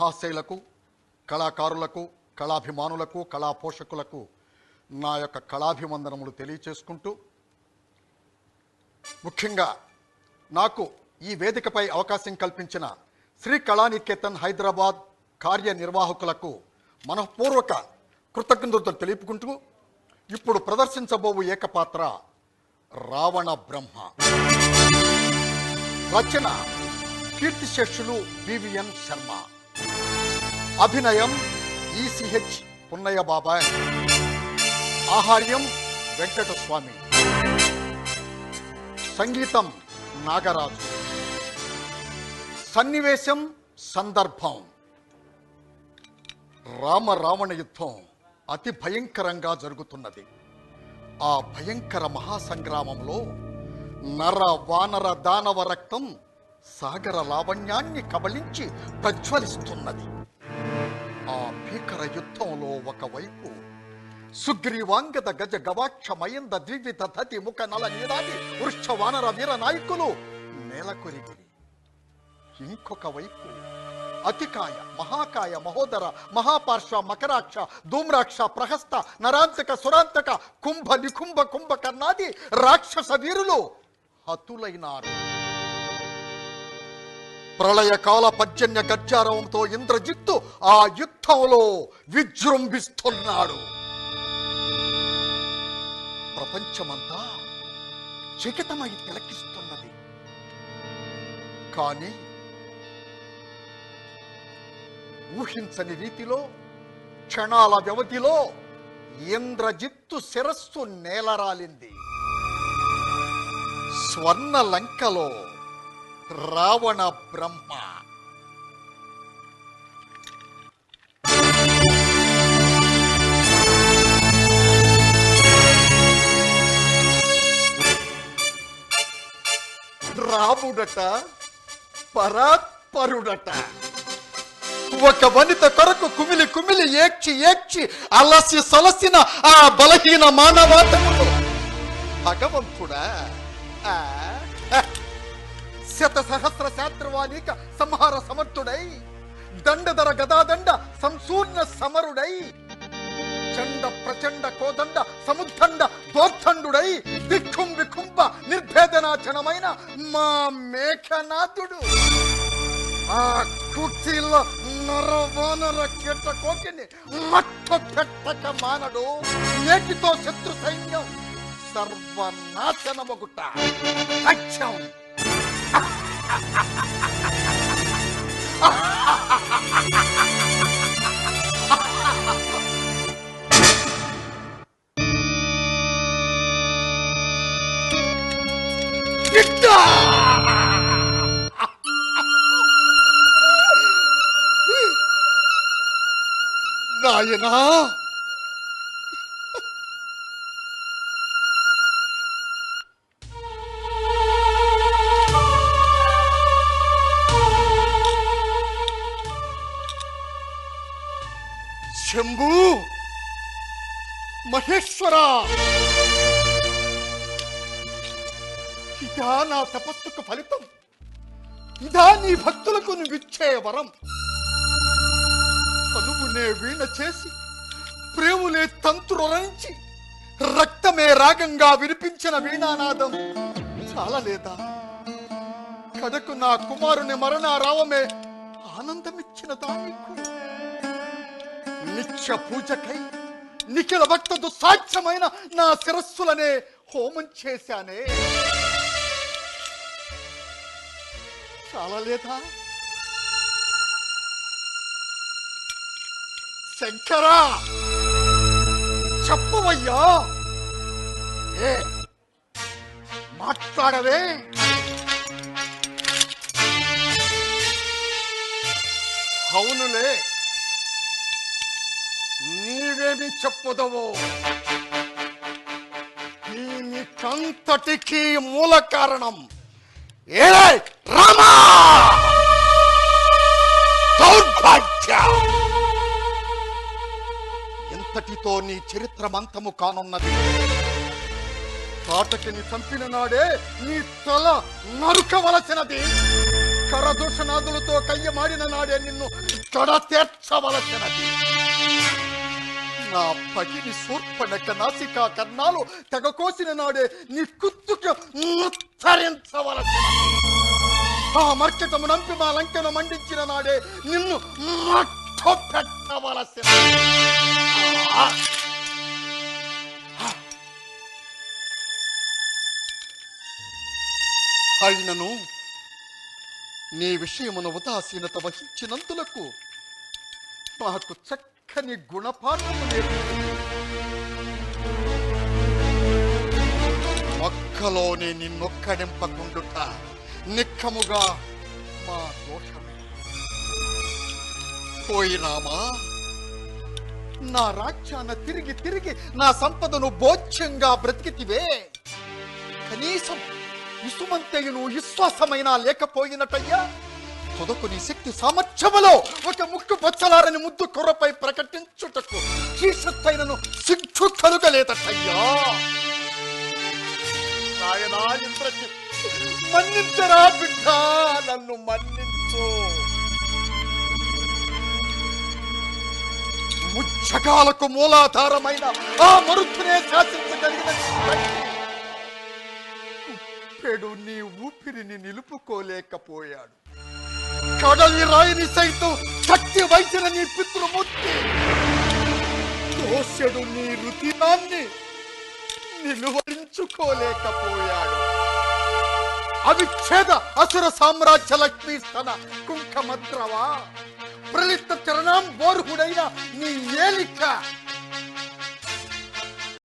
మహాశైలకు కళాకారులకు కళాభిమానులకు కళా పోషకులకు నా యొక్క కళాభివందనములు తెలియచేసుకుంటూ ముఖ్యంగా నాకు ఈ వేదికపై అవకాశం కల్పించిన శ్రీ కళానికేతన్ హైదరాబాద్ కార్యనిర్వాహకులకు మనఃపూర్వక కృతజ్ఞతలు తెలుపుకుంటూ ఇప్పుడు ప్రదర్శించబోవు ఏకపాత్ర రావణ బ్రహ్మ. రచన కీర్తిశేషులు వివిఎన్ శర్మ. అభినయం ఈసిహెచ్ పున్నయ్య బాబాయ్ ఆహార్యం వెంకటస్వామి. సంగీతం నాగరాజు. సన్నివేశం సందర్భం. రామ రావణ యుద్ధం అతి భయంకరంగా జరుగుతున్నది. ఆ భయంకర మహాసంగ్రామంలో నర వానర దానవ రక్తం సాగర లావణ్యాన్ని కబలించి ప్రజ్వలిస్తున్నది. భీకర యుద్ధంలో ఒకవైపు సుగ్రీవాంగద గజ గవాక్ష మయంద ద్వివిధ దతి ముఖ నల నీరాది వృక్ష వానర వీర నాయకులు నేలకొరిగిరి. ఇంకొక వైపు అతికాయ మహాకాయ మహోదర మహాపార్శ్వ మకరాక్ష ధూమ్రాక్ష ప్రహస్త నరాంతక సురాంతక కుంభ నికుంభ కుంభకర్ణాది రాక్షస వీరులు హతులైనారు. ప్రళయకాల పర్జన్య గర్జారవంతో ఇంద్రజిత్తు ఆ యుద్ధంలో విజృంభిస్తున్నాడు. ప్రపంచమంతా చకితమై తిలకిస్తున్నది. కానీ ఊహించని రీతిలో క్షణాల వ్యవధిలో ఇంద్రజిత్తు శిరస్సు నేలరాలింది. స్వర్ణ లంకలో రావణ బ్రహ్మ రాముడట పరాత్పరుడట ఒక వనిత కొరకు కుమిలి కుమిలి ఏడ్చి ఏడ్చి అలసి సలసిన ఆ బలహీన మానవాతములు భగవంతుడా ఆ. శత సహస్ర శాత్రవాణిక సంహార సమర్థుడై దండధర గదాదండ సంసూర్ణ సమరుడై చండ ప్రచండ కోదండ సముద్దండ దోర్ధండుడై దిక్కుం వికుంభ నిర్భేదనాచనమైన మా మేఘనాథుడు. ఆ కుర్చీలో నరవానర కేట కోకిని మట్ట పెట్టక మానడు నేటితో శత్రు సైన్యం సర్వనాశనమగుట. సత్యం బిడ్డ! నాయనా శంభు! మహేశ్వర! ఇదా నా తపస్సుకు ఫలితం. ఇదా నీ భక్తులకు నువ్విచ్చే వరం. చదువునే వీణ చేసి ప్రేములే తంతురొరంచి రక్తమే రాగంగా వినిపించిన వీణానాదం చాలలేదా? కడకు నా కుమారుని మరణ రావమే ఆనందమిచ్చిన దానికి. నిత్య పూజకై నిఖిల భక్త దుస్సాధ్యమైన నా శిరస్సులనే హోమం చేశానే. చాలలేదా? శంకరా! చెప్పవయ్యా! ఏ మాట్లాడవే! అవునులే నీవేమి చెప్పుదవో? దీనికంతటికి మూల కారణం ఏ రామా! దౌర్భాగ్య! ఎంతటితో నీ చరిత్రమంతము కానున్నది? కాటకిని చంపిన నాడే నీ తల నరుకవలసినది. కరదూషణాదులతో కయ్యమాడిన నాడే నిన్ను ఇక్కడ తీర్చవలసినది నా పగిని శూర్పణక నాసికా కర్ణాలు తెగ కోసిన నాడే నీ కుత్తుకు ఉత్తరించవలసినది ఆ మర్కటము నంపి మా లంకను మండించిన నాడే నిన్ను మట్టు పెట్టవలసినది అయినను నీ విషయమున ఉదాసీనత వహించినందులకు మాకు చక్కని గుణపాఠము నేర్పింది మొక్కలోనే నిన్నొక్కడింపకుండుట నిక్కముగా మా దోషమే. పోయినామా నా రాజ్యాన తిరిగి తిరిగి నా సంపదను బోధ్యంగా బ్రతికితివే. కనీసం ఇసుమంతయును విశ్వాసమైన లేకపోయినట్టయ్యా తుదకు నీ శక్తి సామర్థ్యములో ఒక ముక్కు బొచ్చలారని ముద్దు కొర్రపై ప్రకటించుటకు చీసత్తైనను సిగ్గు కలుగలేదటయ్యా నాయనా ఇంద్రజిత్ మన్నించరా బిడ్డ నన్ను మన్నించు. ముచ్చకాలకు మూలాధారమైన ఆ మరుతునే శాసించగలిగిన పెడు నీ ఊపిరిని నిలుపుకోలేకపోయాడు. కడలి రాయిని సైతం శక్తి వైసిన నీ పితృమూర్తి దోషుడు నీ రుతినాన్ని నిలువరించుకోలేకపోయాడు అవిచ్ఛేద అసుర సామ్రాజ్య లక్ష్మీ స్తన కుంకమద్రవా ప్రలిత చరణాం బోర్హుడైన నీ ఏలిక